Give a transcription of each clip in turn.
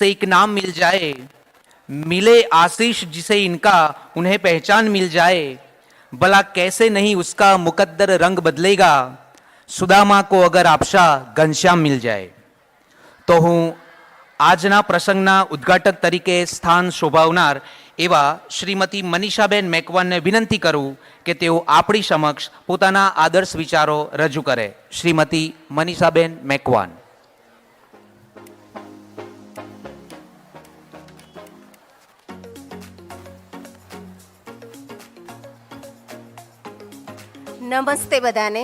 से एक नाम मिल जाए मिले आशीष जिसे इनका उन्हें पहचान मिल जाए भला कैसे नहीं उसका मुकद्दर रंग बदलेगा सुदामा को अगर आपशा घनश्याम मिल जाए તો હું આજના પ્રસંગના ઉદ્ઘાટક તરીકે સ્થાન શોભાવનાર એવા શ્રીમતી મનીષાબેન મેકવાનને વિનંતી કરું કે તેઓ આપણી સમક્ષ પોતાના આદર્શ વિચારો રજૂ કરે શ્રીમતી મનીષાબેન મેકવાન નમસ્તે બધાને.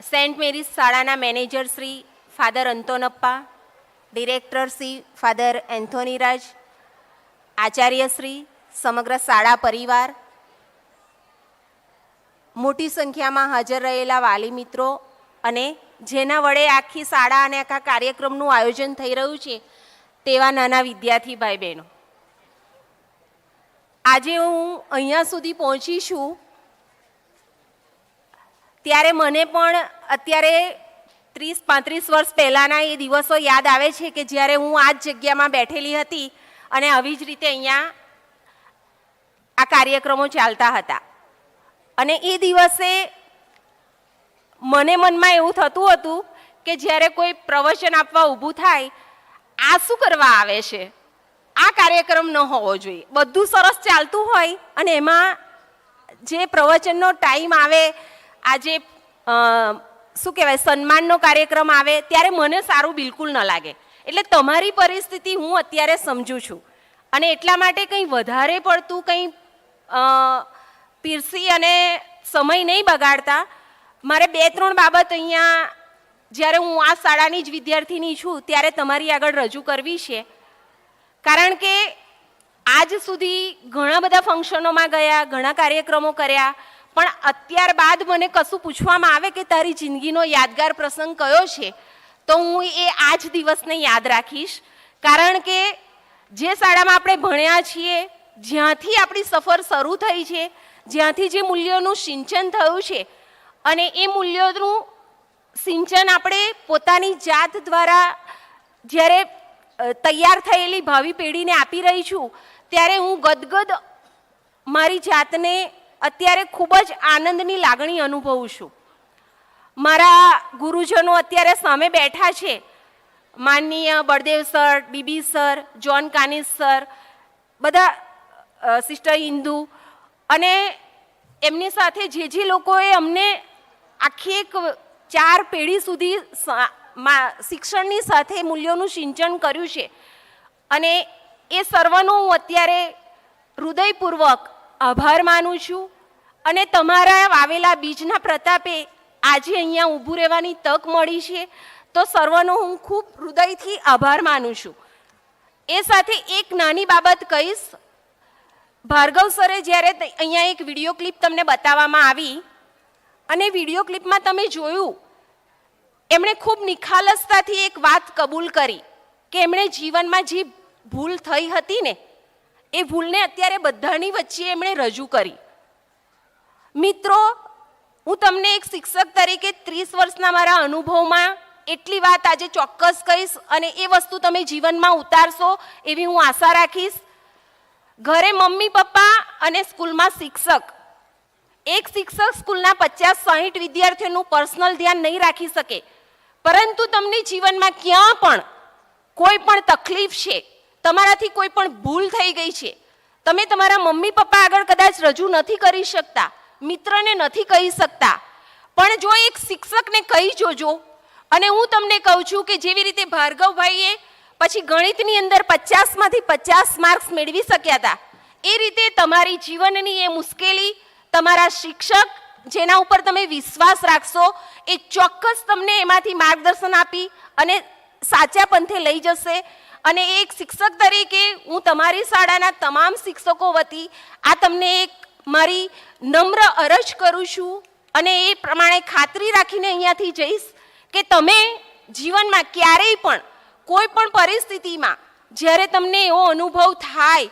સેન્ટ મેરીઝ શાળાના manager Shri father Antonappa, director Shri father Anthony Raj, Acharya Shri સમગ્ર શાળા પરિવાર, મોટી સંખ્યામાં હાજર રહેલા વાલી મિત્રો અને જેના વડે આખી શાળા અને આખા કાર્યક્રમનું આયોજન થઈ રહ્યું છે તેવા નાના વિદ્યાર્થી ભાઈ બહેનો આજે હું અહીંયા સુધી પહોંચી છું ત્યારે મને પણ અત્યારે ત્રીસ, પાંત્રીસ વર્ષ પહેલાંના એ દિવસો યાદ આવે છે કે જ્યારે હું આ જ જગ્યામાં બેઠેલી હતી અને આવી જ રીતે અહીંયા આ કાર્યક્રમો ચાલતા હતા. અને એ દિવસે મને મનમાં એવું થતું હતું કે જ્યારે કોઈ પ્રવચન આપવા ઊભું થાય, આ શું કરવા આવે છે? આ કાર્યક્રમ ન હોવો જોઈએ. બધું સરસ ચાલતું હોય અને એમાં જે પ્રવચનનો ટાઈમ આવે આજે શું કહેવાય, સન્માનનો કાર્યક્રમ આવે ત્યારે મને સારું બિલકુલ ન લાગે. એટલે તમારી પરિસ્થિતિ હું અત્યારે સમજું છું. અને એટલા માટે કંઈ વધારે પડતું કંઈ પીરસી અને સમય નહીં બગાડતા. મારે બે ત્રણ બાબત અહીંયા, જ્યારે હું આ શાળાની જ વિદ્યાર્થીની છું, ત્યારે તમારી આગળ રજૂ કરવી છે. કારણ કે આજ સુધી ઘણા બધા ફંક્શનોમાં ગયા, ઘણા કાર્યક્રમો કર્યા. પણ અત્યાર બાદ મને કશું પૂછવામાં આવે કે તારી જિંદગીનો યાદગાર પ્રસંગ કયો છે, તો હું એ આ જ દિવસને યાદ રાખીશ. કારણ કે જે શાળામાં આપણે ભણ્યા છીએ, જ્યાંથી આપણી સફર શરૂ થઈ છે, જ્યાંથી જે મૂલ્યોનું સિંચન થયું છે, અને એ મૂલ્યોનું સિંચન આપણે પોતાની જાત દ્વારા જ્યારે તૈયાર થયેલી ભાવિ પેઢીને આપી રહી છું, ત્યારે હું ગદગદ મારી જાતને અત્યારે ખૂબ જ આનંદની લાગણી અનુભવું છું. મારા ગુરુજનો અત્યારે સામે બેઠા છે. માનનીય Baldev sir, BB sir John કાનિસ સર, બધા સિસ્ટર ઇન્દુ અને એમની સાથે જે જે લોકોએ અમને આખી એક ચાર પેઢી સુધી શિક્ષણની સાથે મૂલ્યોનું સિંચન કર્યું છે. અને એ સર્વનો હું અત્યારે હૃદયપૂર્વક આભાર માનું છું. અને તમારા વાવેલા બીજના પ્રતાપે આજે અહીંયા ઊભું રહેવાની તક મળી છે. તો સર્વનો હું ખૂબ હૃદયથી આભાર માનું છું. એ સાથે એક નાની બાબત કહીશ. ભાર્ગવ સરે જ્યારે અહીંયા એક વીડિયો ક્લિપ તમને બતાવવામાં આવી, અને વીડિયો ક્લિપમાં તમે જોયું, એમણે ખૂબ નિખાલસતાથી એક વાત કબૂલ કરી કે એમણે જીવનમાં જે ભૂલ થઈ હતી ને એ ભૂલને અત્યારે બધાની વચ્ચે એમણે રજૂ કરી. મિત્રો, હું તમને એક શિક્ષક તરીકે ત્રીસ વર્ષના મારા અનુભવમાં એટલી વાત આજે ચોક્કસ કહીશ અને એ વસ્તુ તમે જીવનમાં ઉતારશો એવી હું આશા રાખીશ. ઘરે મમ્મી, પપ્પા અને સ્કૂલમાં શિક્ષક. એક શિક્ષક સ્કૂલના પચાસ સાહીઠ વિદ્યાર્થીઓનું પર્સનલ ધ્યાન નહીં રાખી શકે. પરંતુ તમને જીવનમાં ક્યાં પણ કોઈ પણ તકલીફ છે તમારાથી કોઈ પણ ભૂલ થઈ ગઈ છે. તમે તમારા મમ્મી પપ્પા આગળ કદાચ રજૂ નથી કરી શકતા, મિત્રને નથી કહી શકતા. પણ જો એક શિક્ષકને કહી જોજો, અને હું તમને કહું છું કે જેવી રીતે ભાર્ગવભાઈએ પછી ગણિતની અંદર પચાસમાંથી પચાસ માર્ક્સ મેળવી શક્યા હતા, એ રીતે તમારી જીવનની એ મુશ્કેલી, તમારા શિક્ષક, જેના ઉપર તમે વિશ્વાસ રાખશો, એ ચોક્કસ તમને એમાંથી માર્ગદર્શન આપી અને સાચા પંથે લઈ જશે. અને એક શિક્ષક તરીકે હું તમારી શાળાના તમામ શિક્ષકો વતી આ તમને એક મારી નમ્ર અરજ કરું છું અને એ પ્રમાણે ખાતરી રાખીને અહીંયાથી જઈશ કે તમે જીવનમાં ક્યારેય પણ, કોઈ પણ પરિસ્થિતિમાં જ્યારે તમને એવો અનુભવ થાય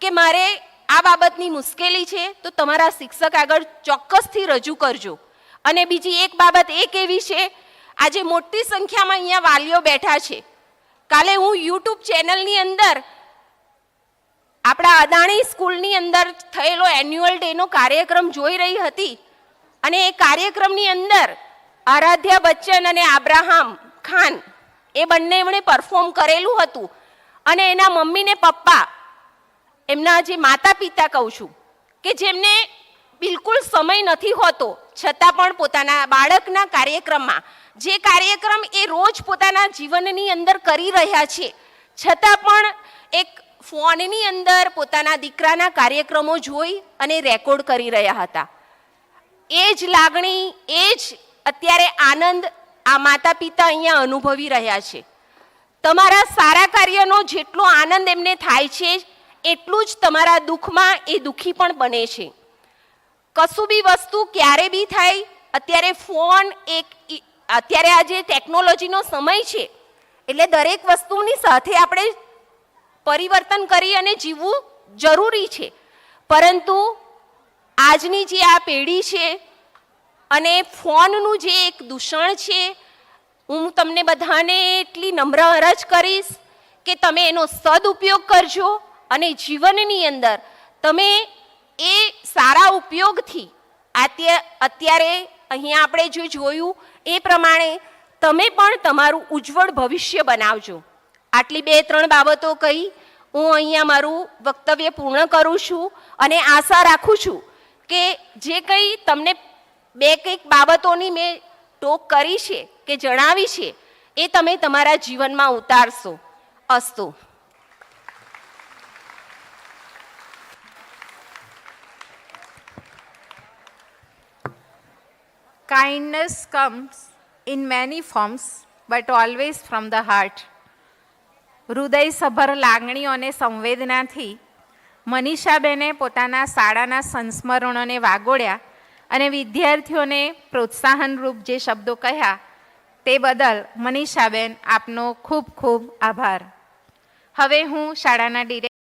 કે મારે આ બાબતની મુશ્કેલી છે, તો તમારા શિક્ષક આગળ ચોક્કસથી રજૂ કરજો. અને બીજી એક બાબત એક એવી છે, આજે મોટી સંખ્યામાં અહીંયા વાલીઓ બેઠા છે. કાલે હું યુટ્યુબ ચેનલની અંદર આપણા અદાણી સ્કૂલની અંદર થયેલો એન્યુઅલ ડેનો કાર્યક્રમ જોઈ રહી હતી. અને એ કાર્યક્રમની અંદર આરાધ્યા બચ્ચન અને આબ્રાહમ ખાન એ બંને એમણે પરફોર્મ કરેલું હતું. અને એના મમ્મી ને પપ્પા, એમના જે માતા પિતા કહું છું, કે જેમને બિલકુલ સમય નથી હોતો છતાં પણ પોતાના બાળકના કાર્યક્રમમાં, જે કાર્યક્રમ એ રોજ પોતાના જીવનની અંદર કરી રહ્યા છે, છતાં પણ એક ફોનની અંદર પોતાના દીકરાના કાર્યક્રમો જોઈ અને રેકોર્ડ કરી રહ્યા હતા. એ જ લાગણી, એ જ અત્યારે આનંદ આ માતા પિતા અહીંયા અનુભવી રહ્યા છે. તમારા સારા કાર્યનો જેટલો આનંદ એમને થાય છે, એટલું જ તમારા દુઃખમાં એ દુઃખી પણ બને છે. કશું બી વસ્તુ ક્યારે બી થાય, અત્યારે ફોન એક અત્યારે આ જે ટેકનોલોજીનો સમય છે, એટલે દરેક વસ્તુની સાથે આપણે પરિવર્તન કરી અને જીવવું જરૂરી છે. પરંતુ આજની જે આ પેઢી છે અને ફોનનું જે એક દૂષણ છે, હું તમને બધાને એટલી નમ્ર અરજ કરીશ કે તમે એનો સદુપયોગ કરજો અને જીવનની અંદર તમે એ ઉપયોગથી અત્યારે અહીંયા આપણે જે જોયું, એ પ્રમાણે તમે પણ તમારું ઉજ્જવળ ભવિષ્ય બનાવજો. આટલી બે, ત્રણ બાબતો કહી હું અહીંયા મારું વક્તવ્ય પૂર્ણ કરું છું અને આશા રાખું છું કે જે કંઈ તમને બે કંઈક બાબતોની મેં ટોક કરી છે કે જણાવી છે, એ તમે તમારા જીવનમાં ઉતારશો. અસ્તુ. Kindness comes in many forms, but always from the heart. હૃદયસભર લાગણીઓ અને સંવેદનાથી મનીષાબેને પોતાના શાળાના સંસ્મરણોને વાગોળ્યા અને વિદ્યાર્થીઓને પ્રોત્સાહનરૂપ જે શબ્દો કહ્યા તે બદલ મનીષાબેન આપનો ખૂબ ખૂબ આભાર હવે હું શાળાના ડિરેક્ટર